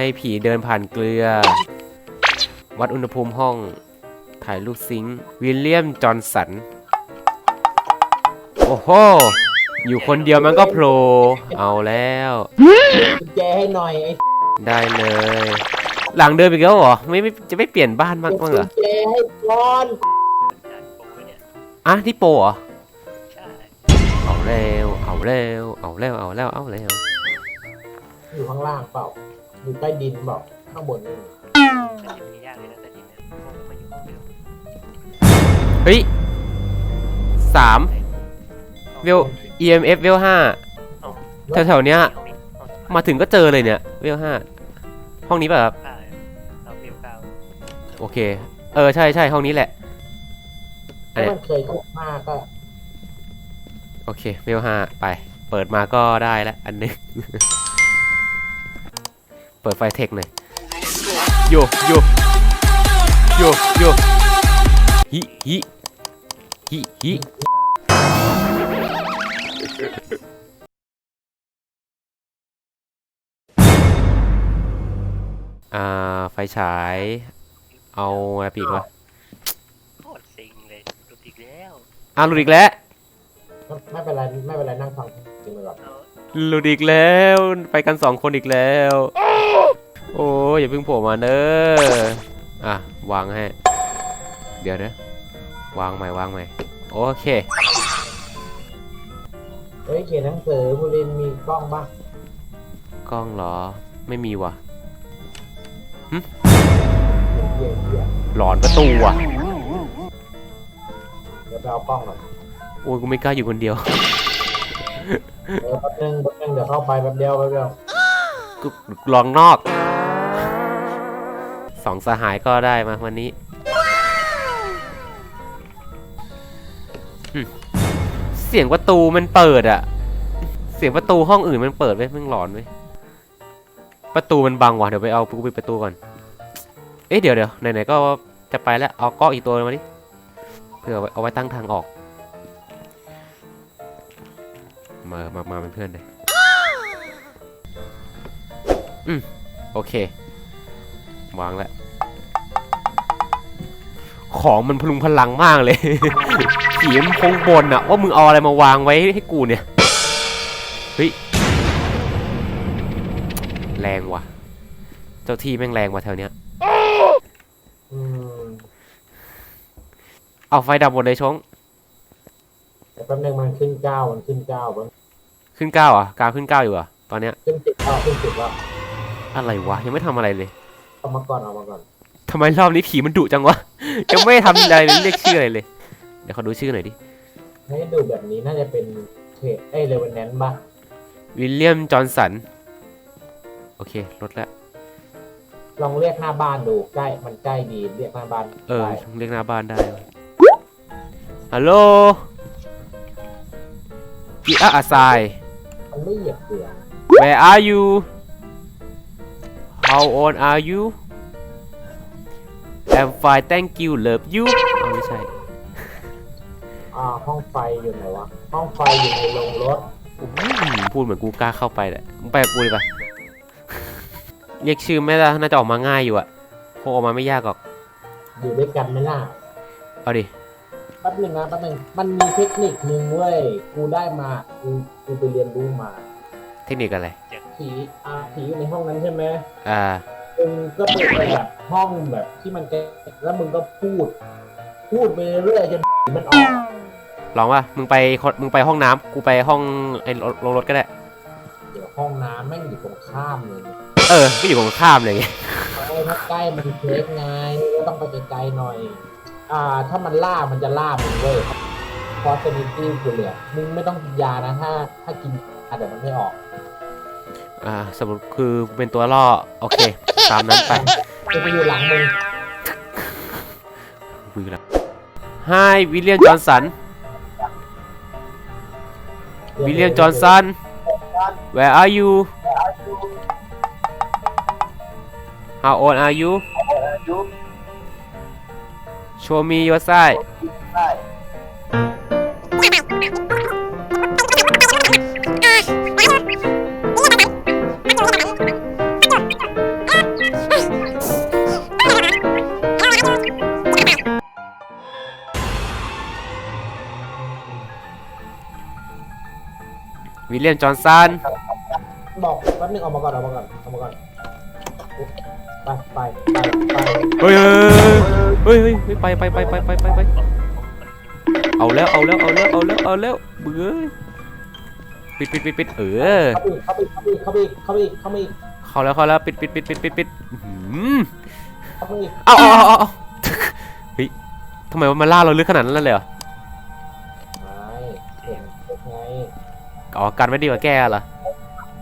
ให้ผีเดินผ่านเกลือ วัดอุณหภูมิห้อง ถ่ายรูปซิงค์วิลเลียม จอห์นสัน โอ้โห อยู่คนเดียวมันก็โผล่เอาแล้ว กุญแจให้หน่อยไอ้ได้เลย หลังเดิมอีกแล้วเหรอ ไม่ไม่จะไม่เปลี่ยนบ้านบ้างบ้างเหรอกุญแจให้ก่อนด่านโปรเนี่ยอะที่โปรเหรอใช่เอาเร็วเอาเร็วเอาเร็วเอาแล้ว เอาเร็วอยู่ข้างล่างเปล่า อยู่ใต้ดินเปล่าข้างบนนี่แต่ดินนี่ยากเลยนะแต่ดินเนี่ยพวกมันมาอยู่ห้องเดียวเฮ้ยสามเวล EMF เวลห้าแถวๆเนี้ยห้องนี้ห้องสุดท้ายมาถึงก็เจอเลยเนี่ย เวลห้าห้องนี้ป่ะครับใช่เราเวลเก้าโอเค เออ ใช่ใช่ห้องนี้แหละอันถ้าเนี้ยมันเคยเข้ามาก็ โอเค เวลห้าไป เปิดมาก็ได้แล้วอันหนึงเปิดไฟเทคหน่อยโยโยโยโยฮิฮิฮิฮิอ่า ไฟฉาย เอาอะไรปีกวะโคตรซิงเลยหลุดอีกแล้วอ่าหลุดอีกแล้ว ไม่เป็นไรไม่เป็นไรนั่งฟังจริงไปก่อน เอา หลุดอีกแล้ว ไปกันสองคนอีกแล้ว โอ้ยอย่าเพิ่งโผล่มาเนอะอะ วางให้ เดี๋ยวนะวางใหม่วางใหม่ โอเค เฮ้ยเขียนหนังสือบุรินทร์มีกล้องบ้างกล้องเหรอ ไม่มีว่ะเยี่ยเยี่ยหลอนประตูว่ะ เดี๋ยวไปเอากล้องหน่อยโอ้ยกูไม่กล้าอยู่คนเดียว เออแป๊บนึงแป๊บนึงเดี๋ยวเข้าไปแป๊บเดียวแป๊บเดียวกูลองนอกสองสหายก็ได้มาวันนี้อืมเสียงประตูมันเปิดอะเสียงประตูห้องอื่นมันเปิดไว้ยมึงหลอนไว้ยประตูมันบังว่ะเดี๋ยวไปเอากูปิดประตูก่อน เอ๊ะเดี๋ยวเดี๋ยวไหนๆก็จะไปแล้วเอากล้องอีกตัวมาดิเพื่อเอาไว้ตั้งทางออก มามามาเป็นเพื่อนเลยอืมโอเค วางแล้วของมันพลุงพลังมากเลยผีมันคงบนอะว่ามึงเอาอะไรมาวางไว้ให้กูเนี่ย เฮ้ย แรงว่ะ เจ้าที่แม่งแรงว่ะแถวเนี้ยอืมเอาไฟดับหมดเลยชงแต่แป๊บนึงมันขึ้นเก้ามันขึ้นเก้ามัน ขึ้นเก้าอะกาวขึ้นเก้าอยู่อะตอนเนี้ยขึ้นสิบแล้วขึ้นสิบแล้วอะไรวะยังไม่ทำอะไรเลยเอามาก่อนเอามาก่อนทำไมรอบนี้ผีมันดุจังวะ ยังไม่ได้ทำอะไรเลยเรียกชื่ออะไรเลย เดี๋ยวขอดูชื่อหน่อยดิให้ดูแบบนี้น่าจะเป็นเทรดเอ้ยเรเวนแนนบ้างวิลเลียมจอห์นสันโอเคลดแล้วลองเรียกหน้าบ้านดูใกล้มันใกล้ดีเรียกหน้าบ้านเออได้เรียกหน้าบ้านได้วะฮัลโหลกีอาอาไซ มันไม่เหยียบเกลือ Where are you How old are you I'm fine thank you love you อ้าวไม่ใช่ อ่าห้องไฟอยู่ไหนวะ ห้องไฟอยู่ในโรงรถโอ้โหพูดเหมือนกูกล้าเข้าไปแหละมึงไปกับกูดีป่ะเรียกชื่อไม่ได้น่าจะออกมาง่ายอยู่อะคงออกมาไม่ยากหรอก อยู่ด้วยกันไหมล่ะเอาดิ แป๊บหนึงนะแป๊บหนึงมันมีเทคนิคนึงเว้ยกูได้มากูกูไปเรียนรู้มาเทคนิคอะไร ผีอ่าผีอยู่ในห้องนั้นใช่ไหมอ่า มึงก็ไปแอบห้องแบบที่มันแกแล้วมึงก็พูด พูดไปเรื่อยจนผีมันออกลองว่ามึงไปคนมึงไปห้องน้ำกูไปห้องไอ้รถรถก็ได้ เดี๋ยวห้องน้ำแม่งอยู่ตรงข้ามเลยเนี่ยเออ ก็อยู่ตรงข้ามเลยไง ไอ้ถ้าใกล้มันเทคไงก็ต้องไปไกลๆหน่อย อ่า ถ้ามันล่ามันจะล่ามึงเว้ยพอเซนิตี้กูเหลือมึงไม่ต้องกินยานะ ถ้า ถ้ากินยาเดี๋ยวมันไม่ออก อ่า สมมติคือเป็นตัวล่อ โอเค ตามนั้นไปกูจะอยู่หลังมึงคุยกันแล้ว Hi วิลเลียมจอห์นสัน วิลเลียมจอห์นสัน Where are you How old are you show me your side วิลเลียมจอห์นสัน บอกแป๊บนึงออกมาก่อนออกมาก่อนออกมาก่อนไปไปไปไป เฮ้ ฮ้ยเฮ้ยเฮ้ยไปไปไปไปไปไปไปเอาแล้วเอาแล้วเอาแล้วเอาแล้วเอาแล้วเบื่อปิดปิดปิดปิดเออเข้าไปเข้าไปเข้าไปเข้าไปเข้าไปเข้าแล้วเข้าแล้วปิดปิดปิดปิดปิดปิดอื้อหือเข้าไปเอาเอาเอาเอาเฮ้ยทำไมมันมาล่าเราลึกขนาดนั้นเลยเหรอไม่เห็นไงอ๋อกันไม่ดีกว่าแกเหรอ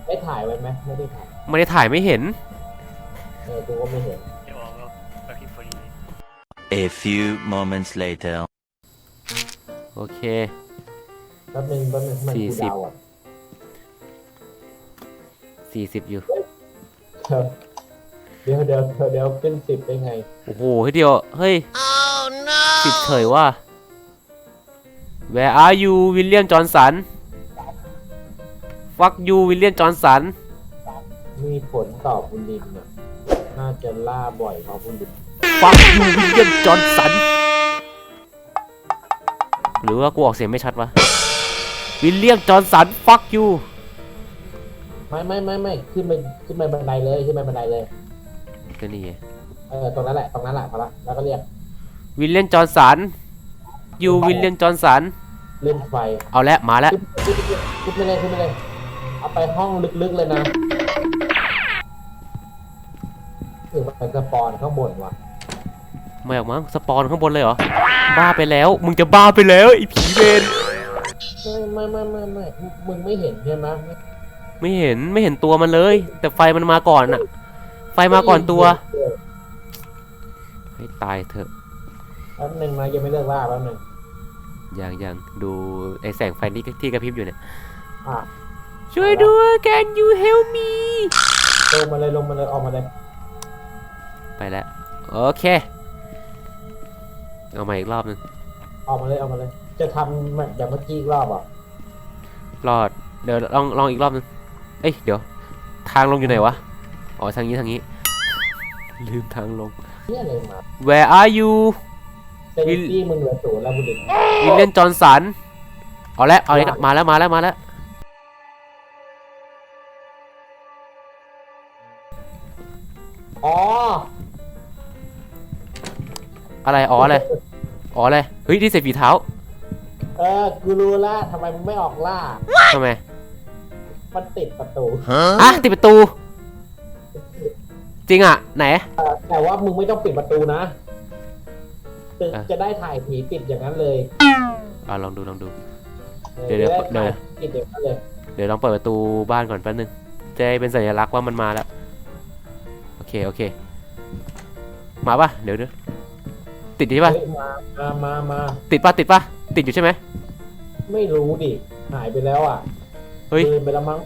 ได้ถ่ายไว้ไหมไม่ได้ถ่ายไม่ได้ถ่ายไม่เห็นเออกูก็ไม่เห็น A few moments later. โอเค แป๊บนึงแป๊บนึงให้มันสี่กูสิบ ดาวอะสี่สิบอยู่ เดี๋ยวเดี๋ยวเดี๋ยวเดี๋ยวขึ้นสิบได้ไง โอ้โหเฮ้ยเดียว เฮ้ยสิบเฉยว่า Where are you วิลเลียมจอห์นสัน Fuck you วิลเลียมจอห์นสัน มีผลต่อบุลินอะน่าจะล่าบ่อยเพราะบุลิน Fuck you วิลเลียมจอห์นสัน หรือว่ากูออกเสียงไม่ชัดวะ วิลเลียมจอห์นสัน Fuck you ไม่ไม่ไม่ไม่ขึ้นไปขึ้นไปบันไดเลยขึ้นไปบันไดเลย ก็นี่ไงเออตรงนั้นแหละตรงนั้นแหละพอละแล้วก็เรียกวิลเลียมจอห์นสัน you วิลเลียมจอห์นสัน เล่นไฟเอาแล้วมาแล้ว ขึ้นขึ้นขึ้นไปเลยขึ้นไปเลยเอาไปห้องลึกๆเลยนะถึงมันสปอนข้างบนว่ะ ไม่ออกมั้งสปอนข้างบนเลยเหรอ บ้าไปแล้ว มึงจะบ้าไปแล้วไอ้ผีเวรไม่ไม่ไม่ไม่ไม่มึงไม่เห็นใช่ไหมไม่เห็นไม่เห็นตัวมันเลย แต่ไฟมันมาก่อนอะไฟมาก่อนตัว ให้ตายเถอะแป๊บนึงนะยังไม่เลิกล่าแป๊บนึงยังยังดูไอแสงไฟที่ที่กระพริบอยู่เนี่ยอะช่วยด้วย can you help me ลงมาเลยลงมาเลยออกมาเลย ไปแล้ว โอเค เอามาอีกรอบหนึงออกมาเลยออกมาเลย จะทำแบบอย่างเมื่อกี้อีกรอบอะรอดเดี๋ยวลองลองอีกรอบหนึงเอ้ยเดี๋ยว ทางลงอยู่ไหนวะอ๋อทางนี้ทางนี้ ลืมทางลง เนี่ยเลยมา Where are you เซนิตี้มึงเหลือศูนย์แล้วบุญดินวิลเลียนจอห์นสันเอาแล้วเอาเลยมาแล้วมาแล้วมาแล้ว อะไรอ๋ออะไรอ๋ออะไรเฮ้ยที่เศษฝีเท้าเออกูรู้ละทำไมมึงไม่ออกล่า ทำไมมันติดประตู อะติดประตู จริงอะ ไหน เออแต่ว่ามึงไม่ต้องปิดประตูนะ จะอะ จะได้ถ่ายผีติดอย่างนั้นเลยอะลองดูลองดู ออเดี๋ยวเดี๋ยวจะไถ่าเดี๋ยวติดอย่างนั้นเลย เดี๋ยวลองเปิดประตูบ้านก่อนแป๊บนึงจะได้เป็นสัญลักษณ์ว่ามันมาแล้ว โอเค โอเค มาปะเดี๋ยวเดี๋ยว ติดใช่ปะเฮ้ยมามามามาติดปะติดปะติดอยู่ใช่ไหมไม่รู้ดิ หายไปแล้วอะเฮ้ยลืมไปแล้วมั้ง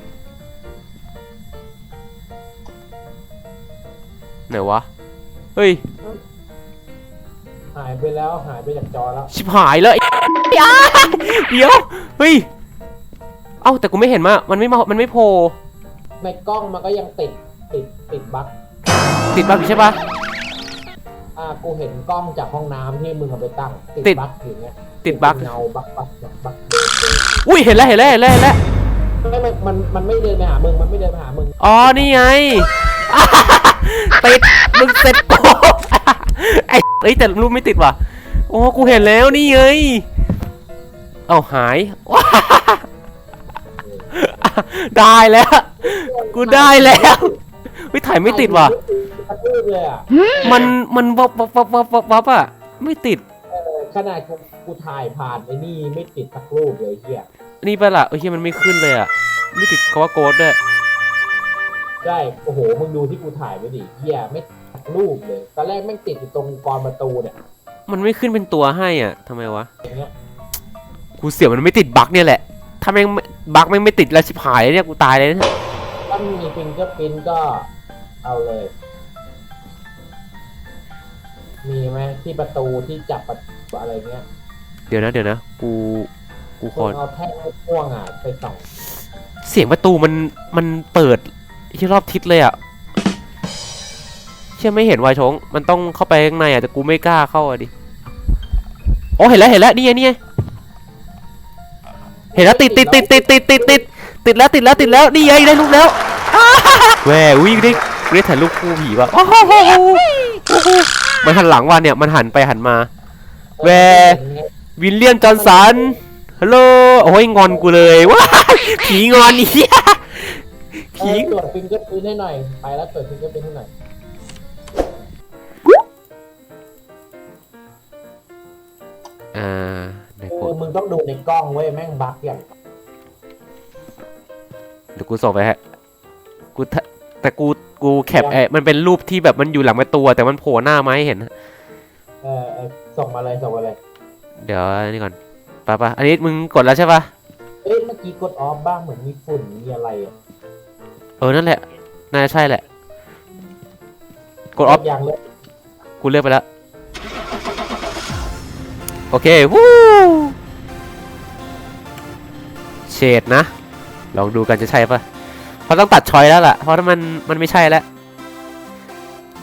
ไหนวะ เฮ้ย หายไปแล้วหายไปจากจอแล้วชิบหายแล้วไอ้อ้าเดี๋ยว เฮ้ย เอ้าแต่กูไม่เห็นมามันไม่มามันไม่โผล่ในกล้องมันก็ยังติดติดติดบั๊กติดบั๊กอยู่ใช่ปะ อ่ากูเห็นกล้องจากห้องน้ำที่มึงเอาไปตั้งติติดดบั๊กอยู่เงี้ยติดบั๊กเงาบั๊กบั๊กบั๊กบั๊กเดินเดินอุ้ยเห็นแล้วเห็นแล้วเห็นแล้วเห็นแล้วไม่ไม่มันมันไม่เดินไปหามึงมันไม่เดินไปหามึงอ๋อนี่ไงติดมึงเสร็จกูไอ้เอ้ยแต่รูปไม่ติดว่ะโอ้กูเห็นแล้วนี่ไงเอาหายว้าได้แล้ว กูได้แล้วเฮ้ยถ่ายไม่ติดว่ะ กระตืบเลยอะมันมันวับวับวับวับวับวับอะไม่ติดเออขนาดกูกูถ่ายผ่านไอ้นี่ไม่ติดสักรูปเลยเฮียนี่ไปะละเอ้ยเหี้ยมันไม่ขึ้นเลยอะไม่ติดคำว่าโกดด้วยได้โอ้โหมึงดูที่กูถ่ายไว้ดิเฮียไม่ติดสักรูปเลยตอนแรกแม่งติดอยู่ตรงกรประตูเนี่ยมันไม่ขึ้นเป็นตัวให้อะทำไมวะอย่างเงี้ยกูเสียวมันไม่ติดบั๊กเนี่ยแหละ ถ้าแม่งไม่บั๊กแม่งไม่ติดแล้วชิบหายเลยเนี่ยกูตายเลยนะ ถ้ามีฟิงเกอร์พินก็เอาเลย มีไหมที่ประตูที่จับประตูอะไรเงี้ยเดี๋ยวนะเดี๋ยวนะ กู กูขคอนเอาแท่งพ่วงอะไปส่องเสียงประตูมัน มันเปิดที่รอบทิศเลยอะเชื่อไม่เห็นวายชง มันต้องเข้าไปข้างในอะแต่กูไม่กล้าเข้าอะดิโอ้เห็นแล้วเห็นแล้วนี่ไงนี่ไง เห็นแล้วติดติดติดติดติดติดติดติดแล้วติดแล้วติดแล้วนี่ไงได้รูปแล้วอ้าแหววิ่งได้กูได้ถ่ายรูปคู่ผีว่ะโอ้โหโอ้โห มันหันหลังว่ะเนี่ยมันหันไปหันมาแวร์วิลเลียมจอห์นสันฮัลโหลโอ้ยงอนกูเลยว้ายผีงอนนี่ผีผีตรวจฟิงเกอร์พิ้นให้หน่อยไปแล้วตรวจฟิงเกอร์พิ้นให้หน่อยอ่าเดี๋ยวคืกูอมึงต้องดูในกล้องเว้ยแม่งบั๊กอย่างเดี๋ยวกูส่งไปฮะกูทะแต่กู กูแคปไอ้มันเป็นรูปที่แบบมันอยู่หลังประตูอะแต่มันโผล่หน้ามาให้เห็นนะเออเออส่งมาเลยส่งมาเลยเดี๋ยวอันนี่ก่อนไปะปะอันนี้มึงกดแล้วใช่ปะเอ้ยเมื่อกี้กดออฟบ้างเหมือนมีฝุ่นมีอะไรอะเออนั่นแหละน่าจะใช่แหละ กดออฟ อย่างเลยกูเลือกไปแล้ว โอเค วู้เฉดนะ ลองดูกันจะใช่ปะ เพราะต้องตัดชอยแล้วล่ะ เพราะถ้ามันมันไม่ใช่แล้ว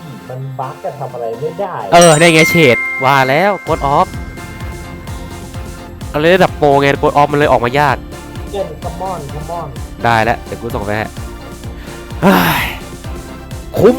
ผีมันบั๊กจะทำอะไรไม่ได้เออได้ไงเฉดว่าแล้วกดออฟเอาเลยระดับโปรไงกดออฟมันเลยออกมายาก เกินคัมมอนคัมมอนได้แล้วเดี๋ยวกูส่งไปให้เฮ้ยคุ้ม